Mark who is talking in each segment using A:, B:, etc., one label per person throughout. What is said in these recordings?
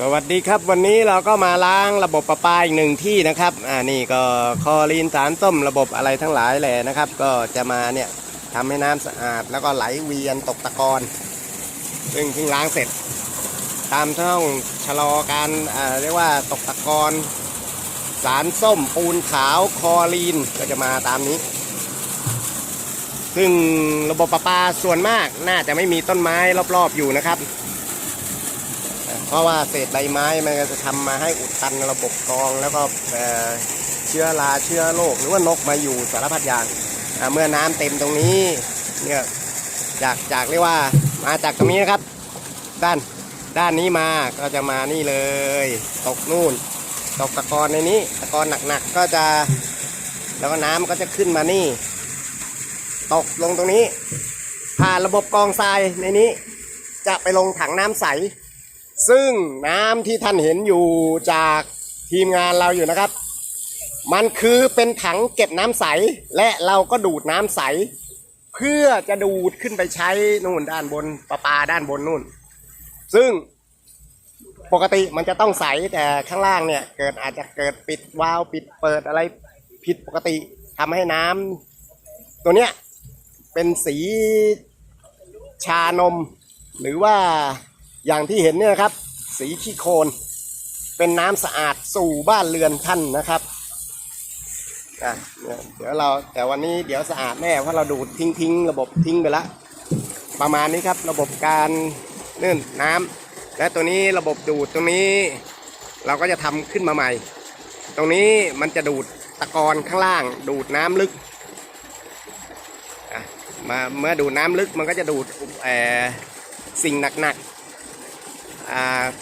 A: สวัสดีครับวันนี้เราก็มาล้างระบบประปาอีกหนึ่งที่นะครับอ่านี่ก็คอรีนสารส้มระบบอะไรทั้งหลายแหละนะครับ ก็จะมาเนี่ยทำให้น้ำสะอาด แล้วก็ไหลเวียนตกตะกอนซึ่งเพิ่งล้างเสร็จ ตามช่องชะลอการอ่าเรียกว่าตกตะกอนสารส้มปูนขาวคอรีนก็จะมาตามนี้ ซึ่งระบบประปาส่วนมากน่าจะไม่มีต้นไม้รอบๆอยู่นะครับ เพราะว่าเศษใบไม้มันจะทำมาให้อุดตันระบบกรองแล้วก็เชื้อราเชื้อโรคหรือว่านกมาอยู่สารพัดอย่างเมื่อน้ำเต็มตรงนี้เนี่ยจากจากเรียกว่ามาจากตรงนี้นะครับ ด้านด้านนี้มาก็จะมานี่เลย ตกนู่น ตกตะกอนในนี้ ตะกอนหนักๆก็จะแล้วก็น้ำก็จะขึ้นมานี่ ตกลงตรงนี้ ผ่านระบบกรองทรายในนี้ จะไปลงถังน้ำใส ซึ่งน้ำที่ท่านเห็นอยู่จากทีมงานเราอยู่นะครับ มันคือเป็นถังเก็บน้ำใส และเราก็ดูดน้ำใส เพื่อจะดูดขึ้นไปใช้นู่นด้านบนประปาด้านบนนู่น ซึ่งปกติมันจะต้องใสแต่ข้างล่างเนี่ย เกิดอาจจะเกิดปิดวาล์วปิดเปิดอะไรผิดปกติทำให้น้ำตัวเนี้ยเป็นสีชานมหรือว่า อย่างที่เห็นเนี่ยครับ สีขี้โคลนเป็นน้ำสะอาดสู่บ้านเรือนท่านนะครับอะเดี๋ยวเราแต่วันนี้เดี๋ยวสะอาดแน่เพราะเราดูดทิ้งทิ้งระบบทิ้งไปละ ประมาณนี้ครับระบบการนื่นน้ำและตัวนี้ระบบดูดตรงนี้ เราก็จะทำขึ้นมาใหม่ ตรงนี้มันจะดูดตะกอนข้างล่าง ดูดน้ำลึกอะมาเมื่อดูดน้ำลึกมันก็จะดูดสิ่งหนักๆ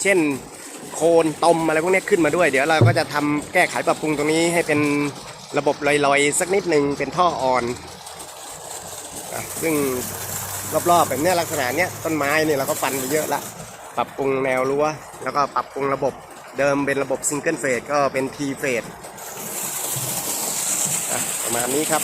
A: เช่นโคนตมอะไรพวกนี้ขึ้นมาด้วย เดี๋ยวเราก็จะทำแก้ไขปรับปรุงตรงนี้ให้เป็นระบบลอยๆ สักนิดหนึ่งเป็นท่ออ่อนอซึ่งรอบๆแบบเนี้ยลักษณะเนี้ยต้นไม้เนี่ยเราก็ฟันไปเยอะละปรับปรุงแนวรั้วแล้วก็ปรับปรุงระบบเดิมเป็นระบบซิงเกิลเฟสก็เป็นทีเฟสประมาณนี้ครับ